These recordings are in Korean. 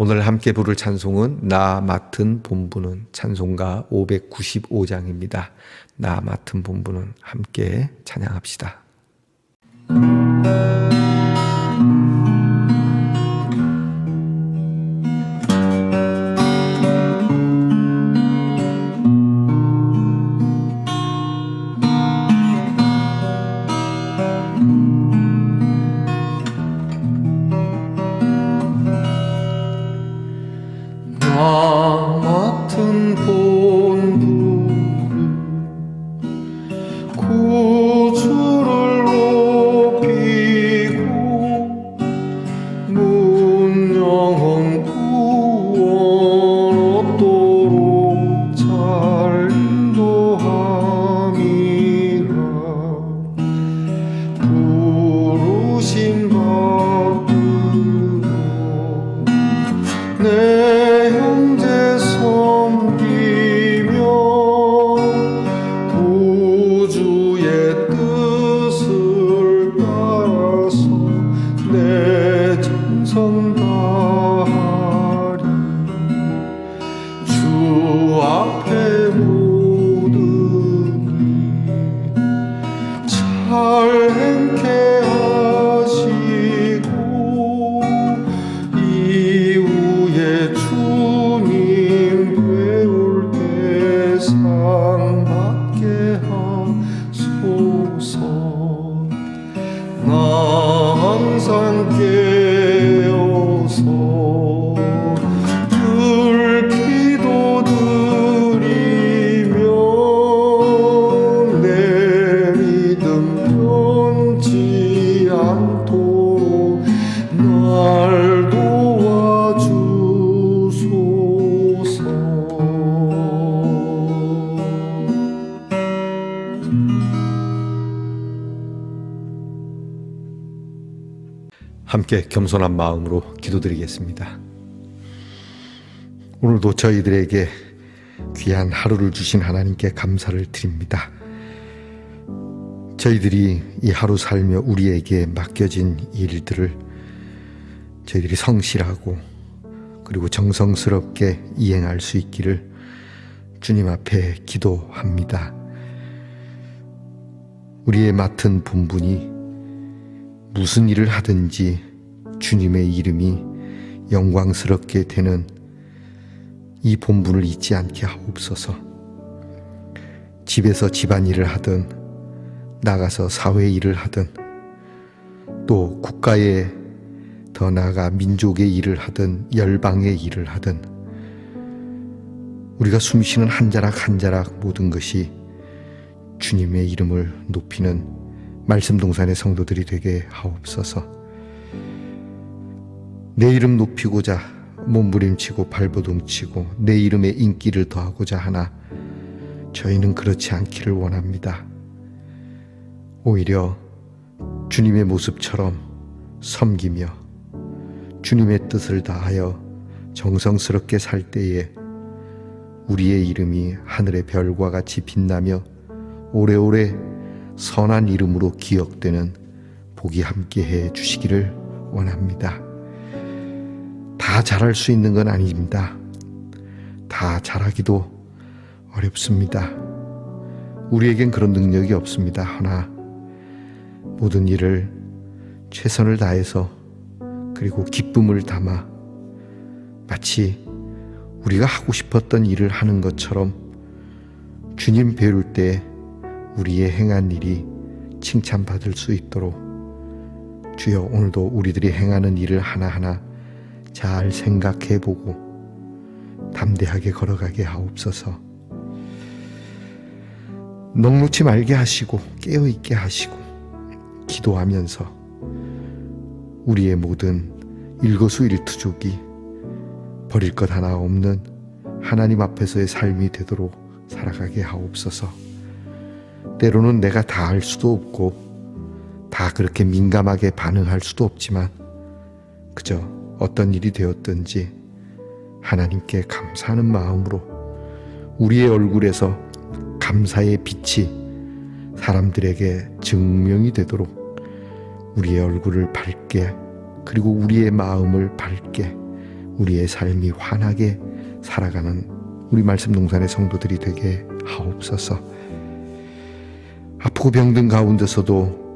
오늘 함께 부를 찬송은 나 맡은 본부는 찬송가 595장입니다. 나 맡은 본부는 함께 찬양합시다. 때상 받게 하소서. 나 항상 깨 함께 겸손한 마음으로 기도드리겠습니다. 오늘도 저희들에게 귀한 하루를 주신 하나님께 감사를 드립니다. 저희들이 이 하루 살며 우리에게 맡겨진 일들을 저희들이 성실하고 그리고 정성스럽게 이행할 수 있기를 주님 앞에 기도합니다. 우리의 맡은 본분이 무슨 일을 하든지 주님의 이름이 영광스럽게 되는 이 본분을 잊지 않게 하옵소서. 집에서 집안일을 하든 나가서 사회 일을 하든 또 국가에 더 나아가 민족의 일을 하든 열방의 일을 하든 우리가 숨쉬는 한 자락 한 자락 모든 것이 주님의 이름을 높이는 말씀 동산의 성도들이 되게 하옵소서. 내 이름 높이고자 몸부림치고 발버둥치고 내 이름에 인기를 더하고자 하나 저희는 그렇지 않기를 원합니다. 오히려 주님의 모습처럼 섬기며 주님의 뜻을 다하여 정성스럽게 살 때에 우리의 이름이 하늘의 별과 같이 빛나며 오래오래 선한 이름으로 기억되는 복이 함께해 주시기를 원합니다. 다 잘할 수 있는 건 아닙니다. 다 잘하기도 어렵습니다. 우리에겐 그런 능력이 없습니다. 하나 모든 일을 최선을 다해서 그리고 기쁨을 담아 마치 우리가 하고 싶었던 일을 하는 것처럼 주님 배울 때 우리의 행한 일이 칭찬받을 수 있도록 주여 오늘도 우리들이 행하는 일을 하나하나 잘 생각해 보고 담대하게 걸어가게 하옵소서. 넉놓지 말게 하시고 깨어 있게 하시고 기도하면서 우리의 모든 일거수일투족이 버릴 것 하나 없는 하나님 앞에서의 삶이 되도록 살아가게 하옵소서. 때로는 내가 다 할 수도 없고 다 그렇게 민감하게 반응할 수도 없지만 그저 어떤 일이 되었든지 하나님께 감사하는 마음으로 우리의 얼굴에서 감사의 빛이 사람들에게 증명이 되도록 우리의 얼굴을 밝게 그리고 우리의 마음을 밝게 우리의 삶이 환하게 살아가는 우리 말씀 동산의 성도들이 되게 하옵소서. 아프고 병든 가운데서도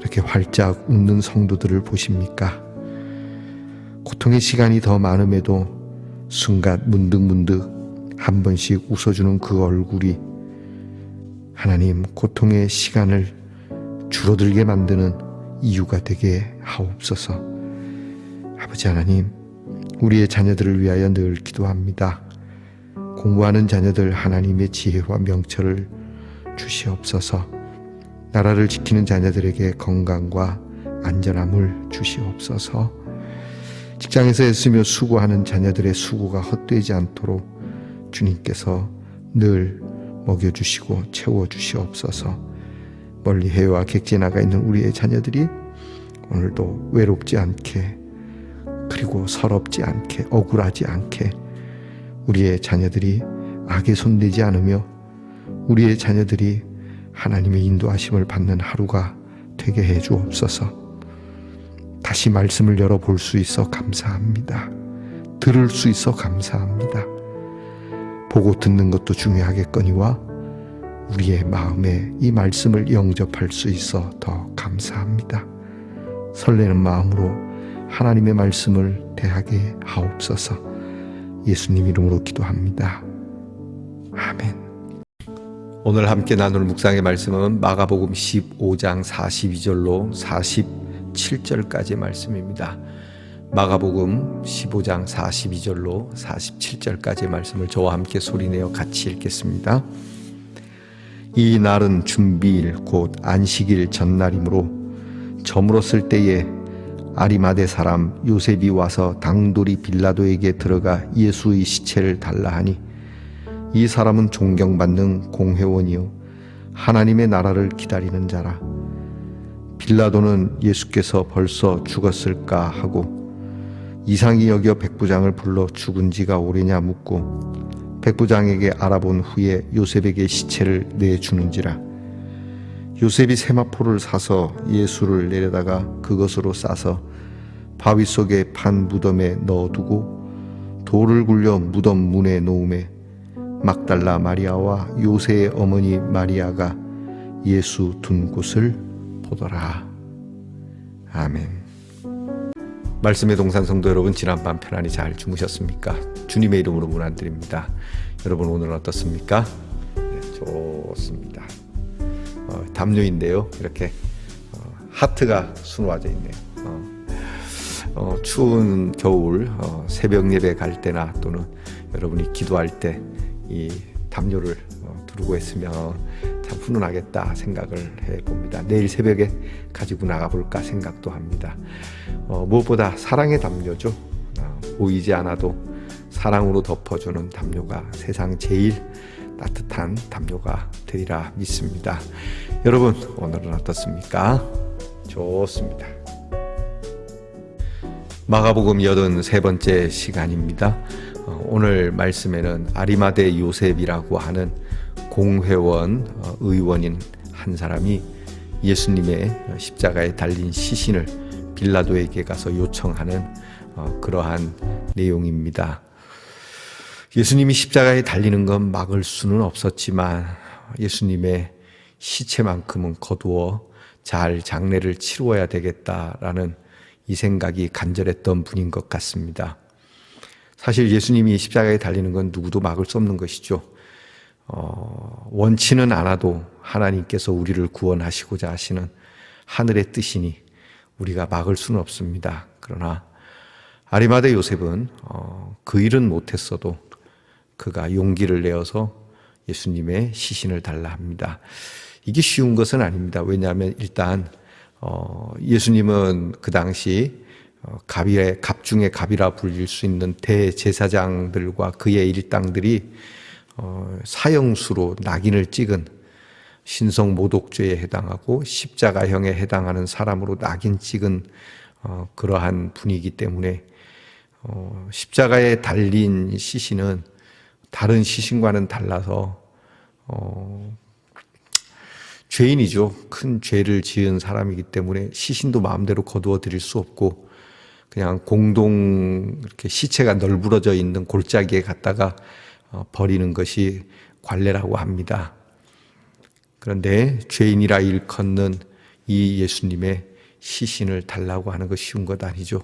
이렇게 활짝 웃는 성도들을 보십니까? 고통의 시간이 더 많음에도 순간 문득문득 한 번씩 웃어주는 그 얼굴이 하나님 고통의 시간을 줄어들게 만드는 이유가 되게 하옵소서. 아버지 하나님, 우리의 자녀들을 위하여 늘 기도합니다. 공부하는 자녀들 하나님의 지혜와 명철을 주시옵소서. 나라를 지키는 자녀들에게 건강과 안전함을 주시옵소서. 직장에서 애쓰며 수고하는 자녀들의 수고가 헛되지 않도록 주님께서 늘 먹여주시고 채워주시옵소서. 멀리 해외와 객지에 나가 있는 우리의 자녀들이 오늘도 외롭지 않게 그리고 서럽지 않게 억울하지 않게 우리의 자녀들이 악에 손대지 않으며 우리의 자녀들이 하나님의 인도하심을 받는 하루가 되게 해 주옵소서. 다시 말씀을 열어볼 수 있어 감사합니다. 들을 수 있어 감사합니다. 보고 듣는 것도 중요하겠거니와 우리의 마음에 이 말씀을 영접할 수 있어 더 감사합니다. 설레는 마음으로 하나님의 말씀을 대하게 하옵소서. 예수님 이름으로 기도합니다. 아멘. 오늘 함께 나눌 묵상의 말씀은 마가복음 15장 42절로 47절까지의 말씀입니다. 마가복음 15장 42절로 47절까지의 말씀을 저와 함께 소리내어 같이 읽겠습니다. 이 날은 준비일 곧 안식일 전날이므로 저물었을 때에 아리마대 사람 요셉이 와서 당돌이 빌라도에게 들어가 예수의 시체를 달라 하니 이 사람은 존경받는 공회원이요 하나님의 나라를 기다리는 자라 빌라도는 예수께서 벌써 죽었을까 하고 이상히 여겨 백부장을 불러 죽은 지가 오래냐 묻고 백부장에게 알아본 후에 요셉에게 시체를 내주는지라. 요셉이 세마포를 사서 예수를 내려다가 그것으로 싸서 바위 속에 판 무덤에 넣어두고 돌을 굴려 무덤 문에 놓음에 막달라 마리아와 요새의 어머니 마리아가 예수 둔 곳을 보더라. 아멘. 말씀의 동산 성도 여러분 지난밤 편안히 잘 주무셨습니까? 주님의 이름으로 문안드립니다. 여러분 오늘 어떻습니까? 네, 좋습니다. 어, 담요인데요. 이렇게 어, 하트가 수놓아져 있네요. 어, 어, 추운 겨울 어, 새벽 예배 갈 때나 또는 여러분이 기도할 때 이 담요를 어, 두르고 있으면 참 훈훈하겠다 생각을 해봅니다. 내일 새벽에 가지고 나가볼까 생각도 합니다. 어, 무엇보다 사랑의 담요죠. 어, 보이지 않아도 사랑으로 덮어주는 담요가 세상 제일 따뜻한 담요가 되리라 믿습니다. 여러분 오늘은 어떻습니까? 좋습니다. 마가복음 83번째 시간입니다. 어, 오늘 말씀에는 아리마대 요셉이라고 하는 공회원 어, 의원인 한 사람이 예수님의 십자가에 달린 시신을 빌라도에게 가서 요청하는 어, 그러한 내용입니다. 예수님이 십자가에 달리는 건 막을 수는 없었지만 예수님의 시체만큼은 거두어 잘 장례를 치루어야 되겠다라는 이 생각이 간절했던 분인 것 같습니다. 사실 예수님이 십자가에 달리는 건 누구도 막을 수 없는 것이죠. 어, 원치는 않아도 하나님께서 우리를 구원하시고자 하시는 하늘의 뜻이니 우리가 막을 수는 없습니다. 그러나 아리마대 요셉은 어, 그 일은 못했어도 그가 용기를 내어서 예수님의 시신을 달라 합니다. 이게 쉬운 것은 아닙니다. 왜냐하면 일단 어, 예수님은 그 당시 어, 갑의 갑 중에 갑이라 불릴 수 있는 대제사장들과 그의 일당들이 어, 사형수로 낙인을 찍은 신성 모독죄에 해당하고 십자가형에 해당하는 사람으로 낙인 찍은 어, 그러한 분이기 때문에 어, 십자가에 달린 시신은 다른 시신과는 달라서 어, 죄인이죠. 큰 죄를 지은 사람이기 때문에 시신도 마음대로 거두어 드릴 수 없고 그냥 공동 이렇게 시체가 널브러져 있는 골짜기에 갔다가 어, 버리는 것이 관례라고 합니다. 그런데 죄인이라 일컫는 이 예수님의 시신을 달라고 하는 것이 쉬운 것 아니죠.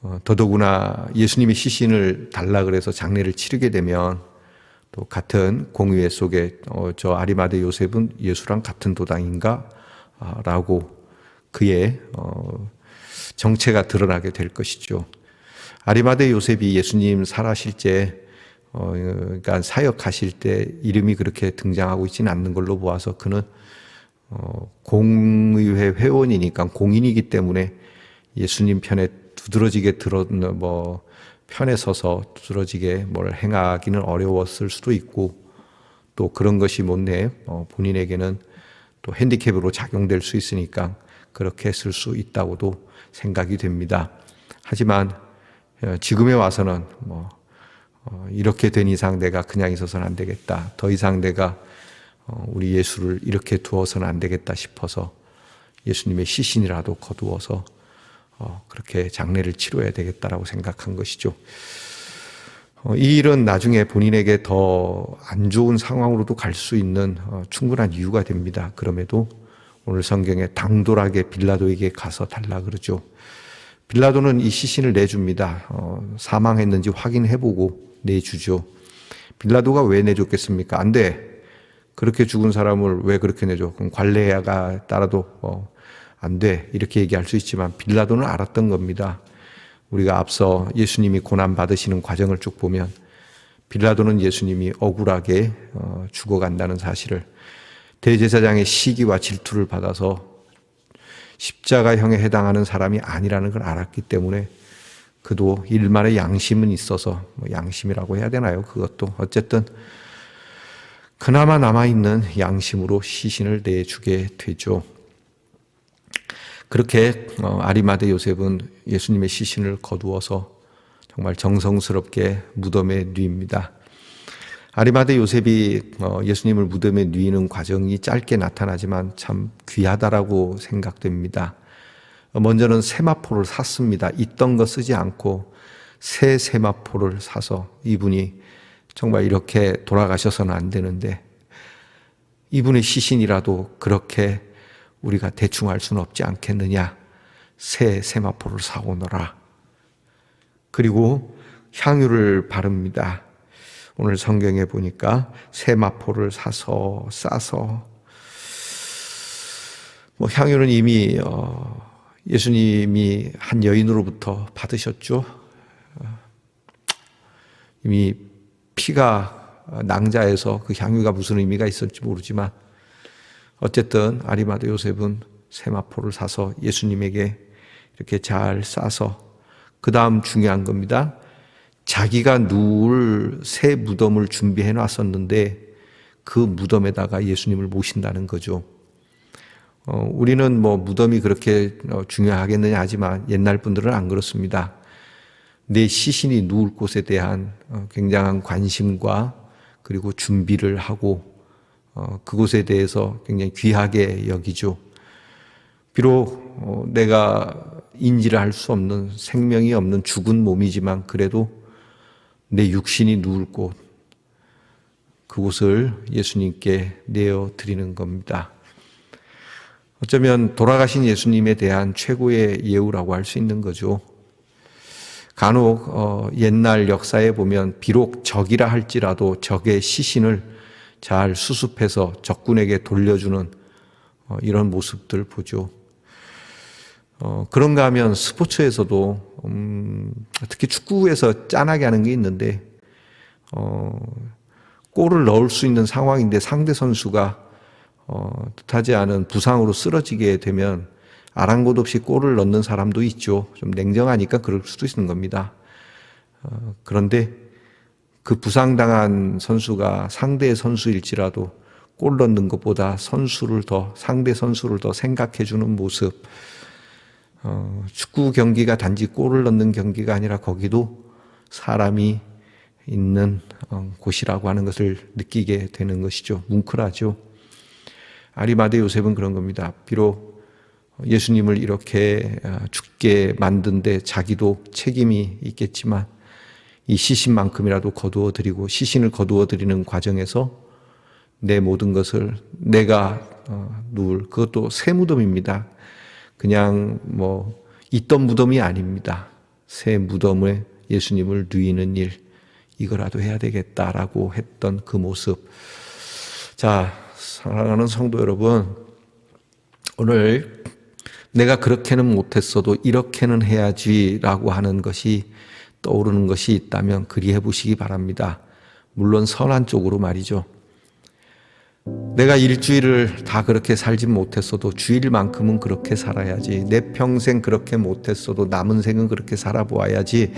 어, 더더구나 예수님의 시신을 달라 그래서 장례를 치르게 되면 또 같은 공의회 속에 어, 저 아리마대 요셉은 예수랑 같은 도당인가? 아, 라고 그의 어, 정체가 드러나게 될 것이죠. 아리마대 요셉이 예수님 살아실 때 어, 그러니까 사역하실 때 이름이 그렇게 등장하고 있지는 않는 걸로 보아서 그는 어, 공의회 회원이니까 공인이기 때문에 예수님 편에 두드러지게 들어 뭐 편에 서서 두드러지게 뭘 행하기는 어려웠을 수도 있고 또 그런 것이 못내 어, 본인에게는 또 핸디캡으로 작용될 수 있으니까 그렇게 했을 수 있다고도 생각이 됩니다. 하지만 어, 지금에 와서는 뭐 어, 이렇게 된 이상 내가 그냥 있어서는 안 되겠다. 더 이상 내가 어, 우리 예수를 이렇게 두어서는 안 되겠다 싶어서 예수님의 시신이라도 거두어서 어, 그렇게 장례를 치러야 되겠다라고 생각한 것이죠. 이 일은 나중에 본인에게 더 안 좋은 상황으로도 갈 수 있는 충분한 이유가 됩니다. 그럼에도 오늘 성경에 당돌하게 빌라도에게 가서 달라 그러죠. 빌라도는 이 시신을 내줍니다. 사망했는지 확인해보고 내주죠. 빌라도가 왜 내줬겠습니까? 안 돼. 그렇게 죽은 사람을 왜 그렇게 내줘? 그럼 관례가 따라도 어, 안 돼. 이렇게 얘기할 수 있지만 빌라도는 알았던 겁니다. 우리가 앞서 예수님이 고난 받으시는 과정을 쭉 보면 빌라도는 예수님이 억울하게 어, 죽어간다는 사실을 대제사장의 시기와 질투를 받아서 십자가형에 해당하는 사람이 아니라는 걸 알았기 때문에 그도 일말의 양심은 있어서 뭐 양심이라고 해야 되나요? 그것도 어쨌든 그나마 남아있는 양심으로 시신을 내주게 되죠. 그렇게 어, 아리마대 요셉은 예수님의 시신을 거두어서 정말 정성스럽게 무덤에 뉘입니다. 아리마대 요셉이 어, 예수님을 무덤에 뉘는 과정이 짧게 나타나지만 참 귀하다라고 생각됩니다. 먼저는 세마포를 샀습니다. 있던 거 쓰지 않고 새 세마포를 사서 이분이 정말 이렇게 돌아가셔서는 안 되는데 이분의 시신이라도 그렇게 우리가 대충 할 수는 없지 않겠느냐. 새 세마포를 사오너라. 그리고 향유를 바릅니다. 오늘 성경에 보니까 세마포를 사서 싸서 뭐 향유는 이미 어 예수님이 한 여인으로부터 받으셨죠. 이미 피가 낭자에서 그 향유가 무슨 의미가 있을지 모르지만 어쨌든 아리마드 요셉은 세마포를 사서 예수님에게 이렇게 잘 싸서 그 다음 중요한 겁니다. 자기가 누울 새 무덤을 준비해 놨었는데 그 무덤에다가 예수님을 모신다는 거죠. 어, 우리는 뭐 무덤이 그렇게 어, 중요하겠느냐 하지만 옛날 분들은 안 그렇습니다. 내 시신이 누울 곳에 대한 어, 굉장한 관심과 그리고 준비를 하고 어, 그곳에 대해서 굉장히 귀하게 여기죠. 비록 어, 내가 인지를 할 수 없는 생명이 없는 죽은 몸이지만 그래도 내 육신이 누울 곳 그곳을 예수님께 내어 드리는 겁니다. 어쩌면 돌아가신 예수님에 대한 최고의 예우라고 할 수 있는 거죠. 간혹 어, 옛날 역사에 보면 비록 적이라 할지라도 적의 시신을 잘 수습해서 적군에게 돌려주는 어, 이런 모습들 보죠. 어, 그런가 하면 스포츠에서도 음, 특히 축구에서 짠하게 하는 게 있는데 어, 골을 넣을 수 있는 상황인데 상대 선수가 어, 뜻하지 않은 부상으로 쓰러지게 되면 아랑곳 없이 골을 넣는 사람도 있죠. 좀 냉정하니까 그럴 수도 있는 겁니다. 어, 그런데 그 부상당한 선수가 상대 선수일지라도 골 넣는 것보다 선수를 더 상대 선수를 더 생각해 주는 모습. 어, 축구 경기가 단지 골을 넣는 경기가 아니라 거기도 사람이 있는 어, 곳이라고 하는 것을 느끼게 되는 것이죠. 뭉클하죠. 아리마대 요셉은 그런 겁니다. 비록 예수님을 이렇게 어, 죽게 만든데 자기도 책임이 있겠지만 이 시신만큼이라도 거두어 드리고 시신을 거두어 드리는 과정에서 내 모든 것을 내가 어, 누울 그것도 새 무덤입니다. 그냥 뭐 있던 무덤이 아닙니다. 새 무덤에 예수님을 누이는 일 이거라도 해야 되겠다라고 했던 그 모습. 자, 사랑하는 성도 여러분, 오늘 내가 그렇게는 못했어도 이렇게는 해야지라고 하는 것이 떠오르는 것이 있다면 그리해 보시기 바랍니다. 물론 선한 쪽으로 말이죠. 내가 일주일을 다 그렇게 살지 못했어도 주일만큼은 그렇게 살아야지. 내 평생 그렇게 못했어도 남은 생은 그렇게 살아보아야지.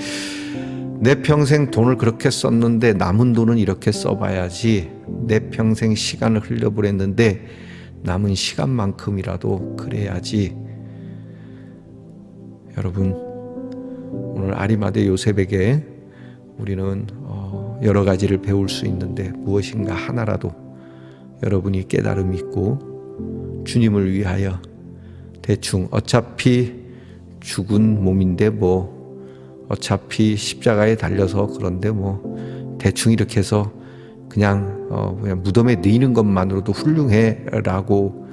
내 평생 돈을 그렇게 썼는데 남은 돈은 이렇게 써봐야지. 내 평생 시간을 흘려보냈는데 남은 시간만큼이라도 그래야지. 여러분, 오늘 아리마대 요셉에게 우리는 어, 여러 가지를 배울 수 있는데 무엇인가 하나라도 여러분이 깨달음 있고 주님을 위하여 대충 어차피 죽은 몸인데 뭐 어차피 십자가에 달려서 그런데 뭐 대충 이렇게 해서 그냥 어 그냥 무덤에 넣이는 것만으로도 훌륭해라고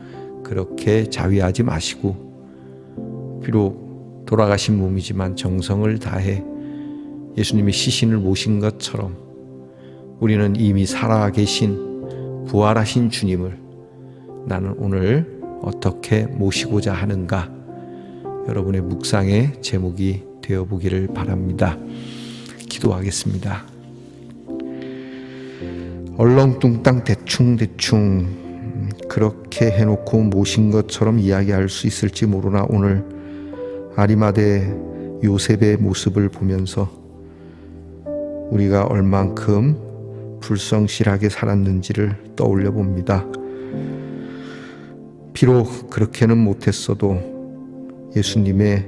그렇게 자위하지 마시고 비록 돌아가신 몸이지만 정성을 다해 예수님이 시신을 모신 것처럼 우리는 이미 살아 계신 부활하신 주님을 나는 오늘 어떻게 모시고자 하는가 여러분의 묵상의 제목이 되어 보기를 바랍니다. 기도하겠습니다. 얼렁뚱땅 대충대충 그렇게 해놓고 모신 것처럼 이야기할 수 있을지 모르나 오늘 아리마대 요셉의 모습을 보면서 우리가 얼만큼 불성실하게 살았는지를 떠올려 봅니다. 비록 그렇게는 못했어도 예수님의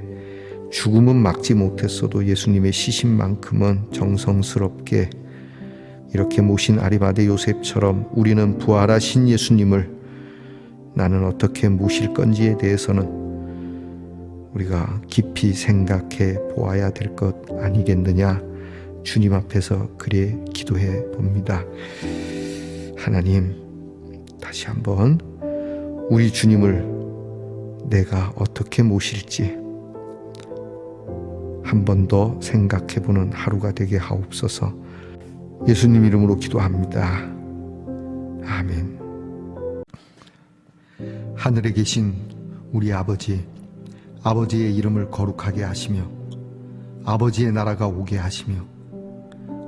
죽음은 막지 못했어도 예수님의 시신만큼은 정성스럽게 이렇게 모신 아리마대 요셉처럼 우리는 부활하신 예수님을 나는 어떻게 모실 건지에 대해서는 우리가 깊이 생각해 보아야 될 것 아니겠느냐 주님 앞에서 그래 기도해 봅니다. 하나님 다시 한번 우리 주님을 내가 어떻게 모실지 한 번 더 생각해 보는 하루가 되게 하옵소서. 예수님 이름으로 기도합니다. 아멘. 하늘에 계신 우리 아버지, 아버지의 이름을 거룩하게 하시며, 아버지의 나라가 오게 하시며,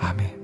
아멘.